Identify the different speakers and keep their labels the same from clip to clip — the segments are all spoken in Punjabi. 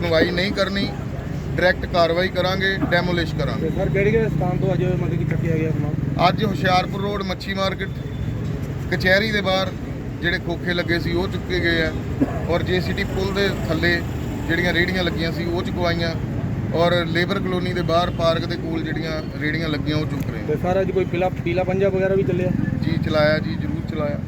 Speaker 1: ਸੁਣਵਾਈ ਨਹੀਂ ਕਰਨੀ ਡਾਇਰੈਕਟ ਕਾਰਵਾਈ ਕਰਾਂਗੇ ਡੈਮੋਲਿਸ਼ ਕਰਾਂਗੇ।
Speaker 2: ਸਰ ਕਿਹੜੇ ਕਿਹੜੇ ਸਥਾਨ ਤੋਂ ਅੱਜ ਮਤਲਬ ਕਿ ਚੱਕਿਆ ਗਿਆ ਸਮਾਨ?
Speaker 1: ਅੱਜ ਹੁਸ਼ਿਆਰਪੁਰ ਰੋਡ ਮੱਛੀ ਮਾਰਕੀਟ ਕਚਹਿਰੀ ਦੇ ਬਾਹਰ ਜਿਹੜੇ ਖੋਖੇ ਲੱਗੇ ਸੀ ਉਹ ਚੁੱਕੇ ਗਏ ਆ। ਔਰ ਜੀਸੀਟੀ ਪੁਲ ਦੇ ਥੱਲੇ ਜਿਹੜੀਆਂ ਰੇੜੀਆਂ ਲੱਗੀਆਂ ਸੀ ਉਹ ਚੁਕਵਾਈਆਂ। ਔਰ ਲੇਬਰ ਕਲੋਨੀ ਦੇ ਬਾਹਰ ਪਾਰਕ ਦੇ ਕੋਲ ਜਿਹੜੀਆਂ ਰੇੜੀਆਂ ਲੱਗੀਆਂ ਉਹ ਚੁੱਕ ਰਹੇ
Speaker 2: ਤੇ ਸਰ ਅੱਜ ਕੋਈ ਪੀਲਾ ਪੀਲਾ ਪੰਜਾ ਵਗੈਰਾ ਵੀ ਚੱਲਿਆ?
Speaker 1: ਜੀ ਚਲਾਇਆ ਜੀ ਜ਼ਰੂਰ ਚਲਾਇਆ।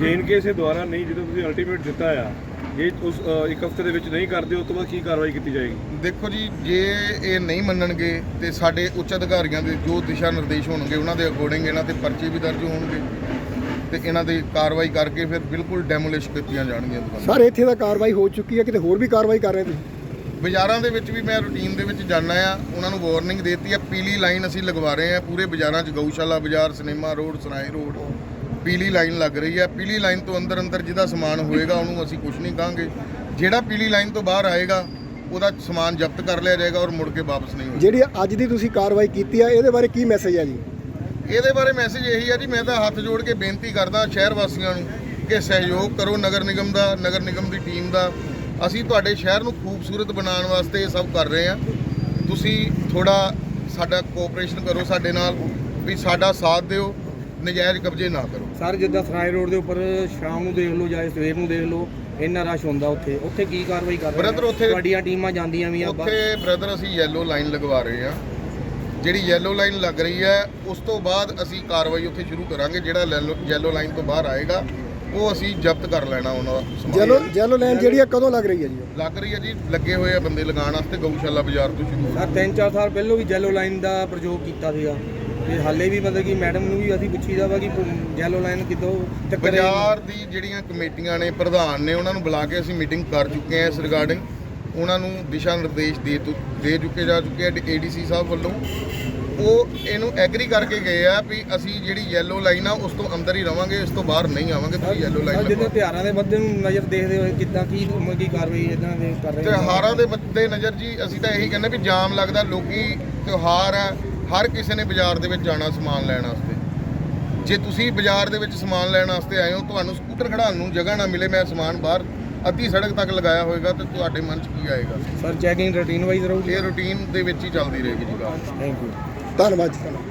Speaker 3: ਜੇਨ ਕੇ ਇਸੇ ਦੁਆਰਾ ਨਹੀਂ ਜਦੋਂ ਤੁਸੀਂ ਅਲਟੀਮੇਟ ਦਿੱਤਾ ਆ ਜੇ ਉਸ ਅ, ਇੱਕ ਹਫ਼ਤੇ ਦੇ ਵਿੱਚ ਨਹੀਂ ਕਰਦੇ ਉਸ ਤੋਂ ਬਾਅਦ ਕੀ ਕਾਰਵਾਈ ਕੀਤੀ ਜਾਏਗੀ?
Speaker 1: ਦੇਖੋ ਜੀ ਜੇ ਇਹ ਨਹੀਂ ਮੰਨਣਗੇ ਤੇ ਸਾਡੇ ਉੱਚ ਅਧਿਕਾਰੀਆਂ ਦੇ ਜੋ ਦਿਸ਼ਾ ਨਿਰਦੇਸ਼ ਹੋਣਗੇ ਉਹਨਾਂ ਦੇ ਅਕੋਰਡਿੰਗ ਇਹਨਾਂ ਤੇ ਪਰਚੇ ਵੀ ਦਰਜ ਹੋਣਗੇ ਤੇ ਇਹਨਾਂ ਦੀ ਕਾਰਵਾਈ ਕਰਕੇ ਫਿਰ ਬਿਲਕੁਲ ਡੈਮੋਲਿਸ਼ ਕੀਤੀਆਂ ਜਾਣਗੀਆਂ ਦੁਕਾਨਾਂ।
Speaker 4: ਸਰ ਇੱਥੇ ਤਾਂ ਕਾਰਵਾਈ ਹੋ ਚੁੱਕੀ ਹੈ ਕਿਤੇ ਹੋਰ ਵੀ ਕਾਰਵਾਈ ਕਰ ਰਹੇ ਤੁਸੀਂ?
Speaker 1: ਬਾਜ਼ਾਰਾਂ ਦੇ ਵਿੱਚ ਵੀ ਮੈਂ ਰੂਟੀਨ ਦੇ ਵਿੱਚ ਜਾਣਾ ਆ ਉਹਨਾਂ ਨੂੰ ਵਾਰਨਿੰਗ ਦੇਤੀ ਆ ਪੀਲੀ ਲਾਈਨ ਅਸੀਂ ਲਗਵਾ ਰਹੇ ਆ ਪੂਰੇ ਬਾਜ਼ਾਰਾਂ 'ਚ ਗਊਸ਼ਾਲਾ ਬਾਜ਼ਾਰ ਸਿਨੇਮਾ ਰੋਡ ਸਰਾਏ ਰੋਡ ਪੀਲੀ ਲਾਈਨ ਲੱਗ ਰਹੀ ਆ ਪੀਲੀ ਲਾਈਨ ਤੋਂ ਅੰਦਰ ਅੰਦਰ ਜਿਹਦਾ ਸਮਾਨ ਹੋਏਗਾ ਉਹਨੂੰ ਅਸੀਂ ਕੁਝ ਨਹੀਂ ਕਹਾਂਗੇ। ਜਿਹੜਾ ਪੀਲੀ ਲਾਈਨ ਤੋਂ ਬਾਹਰ ਆਏਗਾ ਉਹਦਾ ਸਮਾਨ ਜ਼ਬਤ ਕਰ ਲਿਆ ਜਾਏਗਾ ਔਰ ਮੁੜ ਕੇ ਵਾਪਸ ਨਹੀਂ ਹੋਏਗਾ।
Speaker 4: ਜਿਹੜੀ ਅੱਜ ਦੀ ਤੁਸੀਂ ਕਾਰਵਾਈ ਕੀਤੀ ਹੈ ਇਹਦੇ ਬਾਰੇ ਕੀ ਮੈਸੇਜ ਹੈ ਜੀ?
Speaker 1: ਇਹਦੇ ਬਾਰੇ ਮੈਸੇਜ ਇਹੀ ਆ ਜੀ ਮੈਂ ਤਾਂ ਹੱਥ ਜੋੜ ਕੇ ਬੇਨਤੀ ਕਰਦਾ ਸ਼ਹਿਰ ਵਾਸੀਆਂ ਨੂੰ ਕਿ ਸਹਿਯੋਗ ਕਰੋ ਨਗਰ ਨਿਗਮ ਦਾ ਨਗਰ ਨਿਗਮ ਦੀ ਟੀਮ ਦਾ। ਅਸੀਂ ਤੁਹਾਡੇ ਸ਼ਹਿਰ ਨੂੰ ਖੂਬਸੂਰਤ ਬਣਾਉਣ ਵਾਸਤੇ ਇਹ ਸਭ ਕਰ ਰਹੇ ਹਾਂ ਤੁਸੀਂ ਥੋੜਾ ਸਾਡਾ ਕੋਆਪਰੇਸ਼ਨ ਕਰੋ ਸਾਡੇ ਨਾਲ ਵੀ ਸਾਡਾ ਸਾਥ ਦਿਓ। ਨਜਾਇਜ਼ ਕਬਜ਼ੇ ਨਾ ਕਰੋ।
Speaker 2: ਸਰ ਜਿੱਦਾਂ ਸਰਾਏ ਰੋਡ ਦੇ ਉੱਪਰ ਸ਼ਾਮ ਨੂੰ ਦੇਖ ਲਓ ਜਾਂ ਸਵੇਰ ਨੂੰ ਦੇਖ ਲਓ ਇੰਨਾ ਰਸ਼ ਹੁੰਦਾ ਉੱਥੇ। ਉੱਥੇ ਕੀ ਕਾਰਵਾਈ ਕਰ ਰਹੇ
Speaker 1: Brother, ਉੱਥੇ-
Speaker 2: ਤੁਹਾਡੀਆਂ ਟੀਮਾਂ ਜਾਂਦੀਆਂ ਵੀ ਆ।
Speaker 1: ਉੱਥੇ ਬ੍ਰਦਰ ਅਸੀਂ ਯੈਲੋ ਲਾਈਨ ਲਗਵਾ ਰਹੇ ਹਾਂ ਜਿਹੜੀ ਯੈਲੋ ਲਾਈਨ ਲੱਗ ਰਹੀ ਹੈ ਉਸ ਤੋਂ ਬਾਅਦ ਅਸੀਂ ਕਾਰਵਾਈ ਉੱਥੇ ਸ਼ੁਰੂ ਕਰਾਂਗੇ ਜਿਹੜਾ ਯੈਲੋ ਲਾਈਨ ਤੋਂ ਬਾਹਰ ਆਏਗਾ ਉਹ ਅਸੀਂ ਜ਼ਬਤ ਕਰ ਲੈਣਾ ਉਹਨਾਂ ਦਾ ਸਮਾਨ।
Speaker 4: ਜੈਲੋ ਜੈਲੋ ਲਾਈਨ ਜਿਹੜੀ ਹੈ ਕਦੋਂ ਲੱਗ ਰਹੀ ਹੈ ਜੀ?
Speaker 1: ਲੱਗ ਰਹੀ ਹੈ ਜੀ ਲੱਗੇ ਹੋਏ ਆ ਬੰਦੇ ਲਗਾਉਣ ਵਾਸਤੇ ਗਊਸ਼ਾਲਾ ਬਾਜ਼ਾਰ ਤੋਂ ਸ਼ੁਰੂ
Speaker 2: ਸਰ ਤਿੰਨ ਚਾਰ ਸਾਲ ਪਹਿਲਾਂ ਵੀ ਜੈਲੋ ਲਾਈਨ ਦਾ ਪ੍ਰਯੋਗ ਕੀਤਾ ਸੀਗਾ। ਤੇ ਹਾਲੇ ਵੀ ਮਤਲਬ ਕਿ ਮੈਡਮ ਨੂੰ ਵੀ ਅਸੀਂ ਪੁੱਛੀਦਾ ਵਾ ਕਿ ਜੈਲੋ ਲਾਈਨ ਕਿਦੋਂ ਚੱਕਰ ਹੈ?
Speaker 1: ਬਾਜ਼ਾਰ ਦੀ ਜਿਹੜੀਆਂ ਕਮੇਟੀਆਂ ਨੇ ਪ੍ਰਧਾਨ ਨੇ ਉਹਨਾਂ ਨੂੰ ਬੁਲਾ ਕੇ ਅਸੀਂ ਮੀਟਿੰਗ ਕਰ ਚੁੱਕੇ ਹਾਂ ਇਸ ਰਿਗਾਰਡਿੰਗ ਉਹਨਾਂ ਨੂੰ ਦਿਸ਼ਾ ਨਿਰਦੇਸ਼ ਦੇ ਤੁ- ਦੇ ਚੁੱਕੇ ਜਾ ਚੁੱਕੇ ਆ ਏਡੀਸੀ ਸਾਹਿਬ ਵੱਲੋਂ ਉਹ ਇਹਨੂੰ ਐਗਰੀ ਕਰਕੇ ਗਏ ਆ ਵੀ ਅਸੀਂ ਜਿਹੜੀ ਯੈਲੋ ਲਾਈਨ ਆ ਉਸ ਤੋਂ ਅੰਦਰ ਹੀ ਰਵਾਂਗੇ ਇਸ ਤੋਂ ਬਾਹਰ ਨਹੀਂ ਆਵਾਂਗੇ ਤੁਸੀਂ ਯੈਲੋ ਲਾਈਨ
Speaker 2: ਜਿੱਦਾਂ ਤਿਉਹਾਰਾਂ ਦੇ ਬੱਦੇ ਨੂੰ ਨਜ਼ਰ ਦੇਖਦੇ ਹੋਏ ਕਿੱਦਾਂ ਕੀ ਮਤਲਬ ਕੀ ਕਾਰਵਾਈ ਇਦਾਂ ਦੇ ਕਰ ਰਹੇ?
Speaker 1: ਤਿਉਹਾਰਾਂ ਦੇ ਬੱਦੇ ਨਜ਼ਰ ਜੀ ਅਸੀਂ ਤਾਂ ਇਹੀ ਕਹਿੰਦੇ ਵੀ ਜਾਮ ਲੱਗਦਾ ਲੋਕੀ ਤਿਉਹਾਰ ਹੈ ਹਰ ਕਿਸੇ ਨੇ ਬਾਜ਼ਾਰ ਦੇ ਵਿੱਚ ਜਾਣਾ ਸਮਾਨ ਲੈਣ ਵਾਸਤੇ। ਜੇ ਤੁਸੀਂ ਬਾਜ਼ਾਰ ਦੇ ਵਿੱਚ ਸਮਾਨ ਲੈਣ ਵਾਸਤੇ ਆਏ ਹੋ ਤੁਹਾਨੂੰ ਸਕੂਟਰ ਖੜਾਉਣ ਨੂੰ ਜਗ੍ਹਾ ਨਾ ਮਿਲੇ ਮੈਂ ਸਮਾਨ ਬਾਹਰ ਅੱਧੀ ਸੜਕ ਤੱਕ ਲਗਾਇਆ ਹੋਵੇਗਾ ਤੇ ਤੁਹਾਡੇ ਮਨ 'ਚ ਕੀ ਆਏਗਾ?
Speaker 2: ਸਰ ਚੈਕਿੰਗ ਰੂਟੀਨ ਵਾਈਜ਼ ਰਹੂਗੀ?
Speaker 1: ਇਹ ਰੂਟੀਨ ਦੇ ਵਿੱਚ ਹੀ ਚੱਲਦੀ ਰਹੇਗੀ ਜੀ
Speaker 2: ਥੈਂਕ ਯੂ
Speaker 4: ਧੰਨਵਾਦ ਜੀ ਧੰਨਵਾਦ।